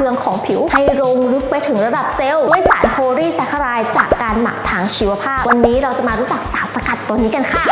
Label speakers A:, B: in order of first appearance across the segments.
A: เคืองของผิว ให้ลงลึกไปถึงระดับเซลล์ด้วยสารโพลีแซคคารายจากการหมักทางชีวภาพ วันนี้เราจะมารู้จักสารสกัดตัวนี้กันค่ะ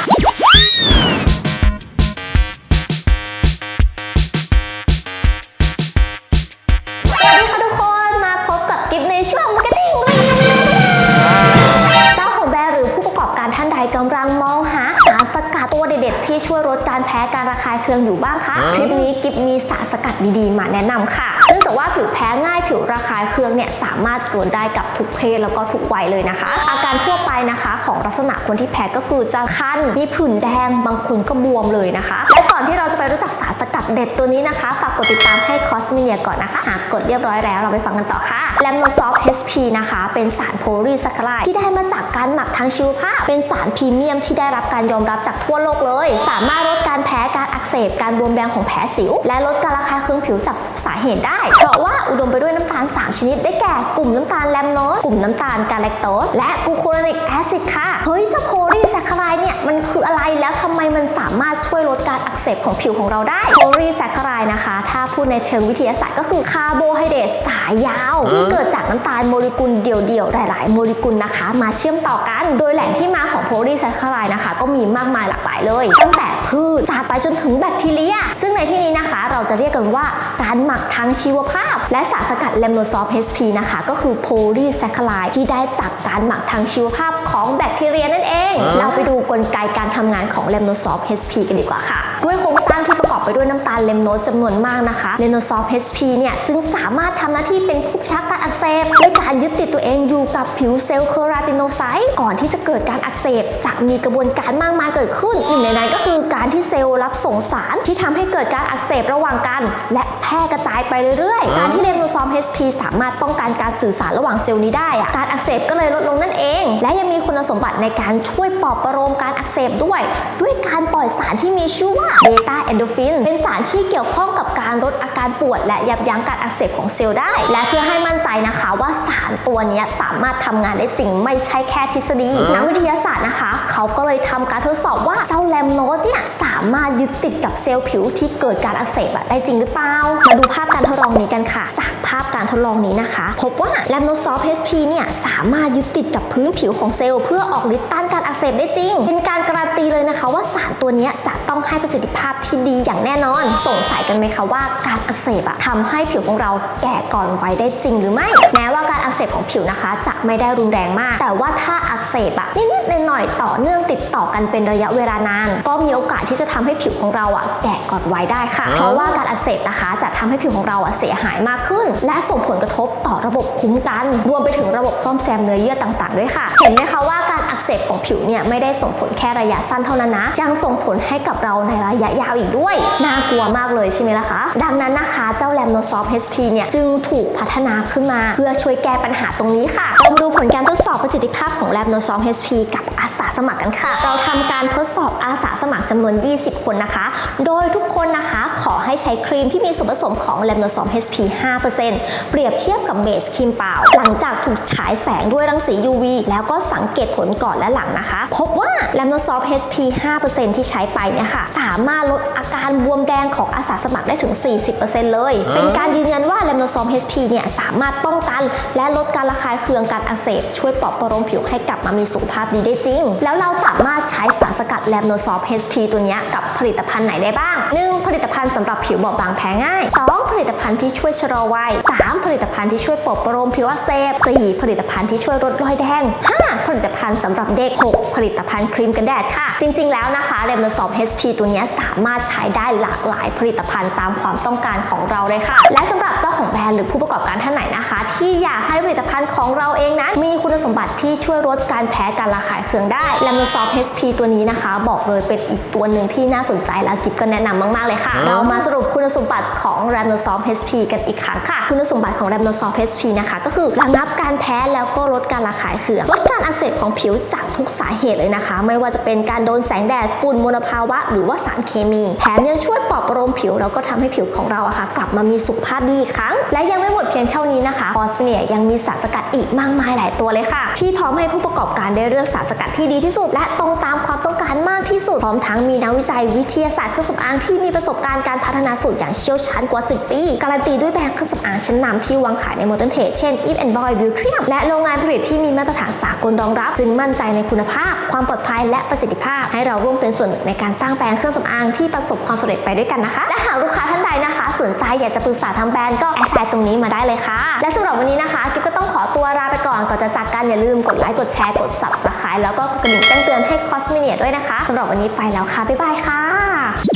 A: ที่ช่วยลดการแพ้การระคายเคืองอยู่บ้างคะ คลิปนี้กิฟมีสารสกัดดีๆ มาแนะนำค่ะ จากว่าผิวแพ้ง่ายผิวระคายเคืองเนี่ยสามารถเกิดได้กับทุกเพศแล้วก็ทุกวัยเลยนะคะ อาการทั่วไปนะคะของลักษณะคนที่แพ้ก็คือจะคันมีผื่นแดงบางคนก็บวมเลยนะคะ และก่อนที่เราจะไปรู้จักสารสกัดเด็ดตัวนี้นะคะฝากกดติดตามให้คอสมิเนียก่อนนะคะ หากกดเรียบร้อยแล้วเราไปฟังกันต่อค่ะ แลมโนซอฟ HP นะคะ เป็นสารโพลีแซคคารายที่ได้มาจากการหมักทางชีวภาพ เป็นสารพรีเมียมที่ได้รับการยอมรับจากทั่วโลกเลย สามารถลดการแพ้การอักเสบการบวมแดงของแผลสิว และลดการระคายเคืองผิวจากสาเหตุได้ เพราะว่าอุดมไปด้วยน้ำตาล 3 ชนิดได้แก่กลุ่มน้ำตาลแลมโนสกลุ่มน้ำตาลกาแลคโตสและกูโคโรนิกแอซิดค่ะเฮ้ยเจ้าโพลีแซคคารายเนี่ยมันคืออะไรแล้วทำไมมันสามารถช่วยลดการอักเสบของผิวของเราได้โพลีแซคคารายนะคะ ถ้าพูดในเชิงวิทยาศาสตร์ก็คือคาร์โบไฮเดรตสายยาวที่เกิดจากน้ำตาลโมเลกุลเดี่ยวๆ หลาย ๆ โมเลกุลนะคะ มาเชื่อมต่อกัน โดยแหล่งที่มาของโพลีไซคลารายนะคะ ก็มีมากมายหลากหลายเลย ตั้งแต่ พืชจาดไปจนถึงแบคทีเรีย ซึ่งในที่นี้นะคะ เราจะเรียกกันว่าการหมักทางชีวภาพ และสารสกัดเลมโนซอฟ HP นะคะ ก็คือโพลีแซคคารายที่ได้จากการหมักทางชีวภาพของแบคทีเรียนั่นเอง เราไปดูกลไกการทำงานของเลมโนซอฟ HP กันดีกว่าค่ะ ด้วยโครงสร้างที่ประกอบไปด้วยน้ำตาลเลมโนสจำนวนมากนะคะเลมโนซอฟ HP เนี่ยจึงสามารถทำหน้าที่เป็นผู้พิทักษ์การอักเสบด้วยการยึดติดตัวเองอยู่กับผิวเซลล์เคราติโนไซต์ก่อนที่จะเกิดการอักเสบจะมีกระบวนการมากมายเกิดขึ้นหนึ่งในนั้นก็คือการที่เซลล์รับส่งสารที่ทำให้เกิดการอักเสบระหว่างกัน และแพร่กระจายไปเรื่อยๆ การที่เลมโนซอม HP สามารถป้องกันการสื่อสารระหว่างเซลล์นี้ได้อะการอักเสบก็เลยลดลงนั่นเอง และยังมีคุณสมบัติในการช่วยปลอบประโลมการอักเสบด้วย ด้วยการปล่อยสารที่มีชื่อว่าเบต้าเอนโดฟินเป็นสารที่เกี่ยวข้องกับการลดอาการปวด และยับยั้งการอักเสบของเซลล์ได้ และเพื่อให้มั่นใจนะคะว่าสารตัวเนี้ยสามารถทำงานได้จริง ไม่ใช่แค่ทฤษฎีนักวิทยาศาสตร์นะคะ เขาก็เลยทำการทดสอบว่าเจ้าแลมโนสเนี่ยสามารถยึดติดกับเซลล์ผิวที่เกิดการอักเสบอะได้จริงหรือเปล่า มาดูภาพการทดลองนี้กันค่ะ จากภาพการทดลองนี้นะคะ พบว่าแลมโนซอฟ HP เนี่ยสามารถยึดติดกับพื้นผิวของเซลล์เพื่อออกฤทธิ์ต้านการอักเสบได้จริง เป็นการการันตีเลยนะคะว่าสารตัวนี้จะต้องให้ประสิทธิภาพที่ดีอย่างแน่นอน สงสัยกันไหมคะว่าการอักเสบอะทำให้ผิวของเราแก่ก่อนวัยได้จริงหรือไม่ แม้ว่าการอักเสบของผิวนะคะ จะไม่ได้รุนแรงมาก แต่ว่าถ้าอักเสบอะนิดๆหน่อยๆต่อเนื่องติดต่อกันเป็นระยะเวลานาน ก็มีโอกาสที่จะทำให้ผิวของเราอะแก่ก่อนวัยได้ค่ะ เพราะว่าการอักเสบนะคะ จะทำให้ผิวของเราอะเสียหายมากขึ้น และส่งผลกระทบต่อระบบคุ้มกัน รวมไปถึงระบบซ่อมแซมเนื้อเยื่อต่าง ๆ ด้วยค่ะ เห็นไหมคะว่าการ อักเสบของผิวเนี่ยไม่ได้ส่งผลแค่ระยะสั้นเท่านั้นนะ ยังส่งผลให้กับเราในระยะยาวอีกด้วย น่ากลัวมากเลยใช่ไหมล่ะคะ ดังนั้นนะคะเจ้าแลมโนซอฟ HP เนี่ยจึงถูกพัฒนาขึ้นมา เพื่อช่วยแก้ปัญหาตรงนี้ค่ะเรามาดูผลการทดสอบประสิทธิภาพของแลมโนซอฟ HP กับอาสาสมัครกันค่ะ เราทำการทดสอบอาสาสมัครจำนวน 20 คนนะคะ โดยทุกคนนะคะขอให้ใช้ครีมที่มีส่วนผสมของแลมโนซอฟ HP 5%เปรียบเทียบกับเบสครีมเปล่า หลังจากถูกฉายแสงด้วยรังสี UV แล้วก็สังเกตผลก่อนและหลังนะคะ พบว่าแลมโนซอฟ HP 5%ที่ใช้ไปเนี่ยค่ะ สามารถลดอาการบวมแดงของอาสาสมัครได้ถึง 40%เลย เป็นการยืนยันว่าแลมโนซอม HP เนี่ยสามารถป้องกัน และลดการระคายเคืองการอักเสบช่วยปลอบประโลมผิวให้กลับมามีสุขภาพดีได้จริง แล้วเราสามารถใช้สารสกัดแลมโนซอฟ HP ตัวเนี้ยกับผลิตภัณฑ์ไหนได้บ้าง 1. ผลิตภัณฑ์สำหรับผิวบอบบางแพ้ง่าย 2. ผลิตภัณฑ์ที่ช่วยชะลอวัย 3. ผลิตภัณฑ์ที่ช่วยปลอบประโลมผิวอักเสบ 4. ผลิตภัณฑ์ที่ช่วยลดรอยแดง 5. ผลิตภัณฑ์สำหรับเด็ก 6. ผลิตภัณฑ์ครีมกันแดดค่ะ จริง ๆ แล้วนะคะเรมโนซอฟ HP ตัวเนี้ยสามารถใช้ได้หลากหลายผลิตภัณฑ์ตามความต้องการของเราเลยค่ะ และสำหรับเจ้าของแบรนด์หรือผู้ประกอบการท่านไหนนะคะ ที่อยากให้ผลิตภัณฑ์ของเราเองนั้น มีคุณสมบัติที่ช่วยลดการแพ้การระคายเคืองได้แลมโนซอฟ HP ตัวนี้นะคะ บอกเลยเป็นอีกตัวหนึ่งที่น่าสนใจและกิฟก็แนะนำมาก ๆ เลยค่ะ เรามาสรุปคุณสมบัติของ r a m n o s o f HP กันอีกครั้งค่ะ คุณสมบัติของ r a m n o s o f HP นะคะ ก็คือระงับการแพ้แล้วก็ลดการระคายเคืองลดการอักเสบของผิวจากทุกสาเหตุเลยนะคะ ไม่ว่าจะเป็นการโดนแสงแดดฝุ่นมลภาวะ หรือว่าสารเคมี แถมยังช่วยปลอบประโลมผิวแล้วก็ทำให้ผิวของเราอะค่ะ กลับมามีสุขภาพดีอีกครั้ง และยังไม่หมดเพียงเท่านี้นะคะคอสเนียยังมีสารสกัดอีกมากมายหลายตัวเลยค่ะ ที่พร้อมให้ผู้ประกอบการได้เลือกสารสกัดที่ดีที่สุด และตรงตามความต้องการมากที่สุดพร้อมทั้งมีนักวิจัยวิทยาศาสตร์เครื่องสำอางที่มีประสบการณ์การพัฒนาสูตรอย่างเชี่ยวชาญกว่า 10 ปี การันตีด้วยแบรนด์เครื่องสำอางชั้นนำที่วางขายในโมเดิร์นเทรดเช่น Eve and Boy Beauty และโรงงานผลิตที่มีมาตรฐานสากลรองรับ จึงมั่นใจในคุณภาพ ความปลอดภัยและประสิทธิภาพ ให้เราร่วมเป็นส่วนหนึ่งในการสร้างแบรนด์เครื่องสำอางที่ประสบความสำเร็จไปด้วยกันนะคะ และหากลูกค้าท่านใดนะคะ สนใจอยากจะปรึกษาทางแบรนด์ก็แอดไลน์ตรงนี้มาได้เลยค่ะ และสำหรับวันนี้นะคะกิ๊บก็ต้องขอตัวลาไปก่อนก่อนจะจากกันอย่าลืมกดไลค์กดแชร์กด subscribe แล้วก็กดกระดิ่งแจ้งเตือนให้คอสมิเนียด้วยนะคะสำหรับวันนี้ไปแล้วค่ะบ๊ายบายค่ะ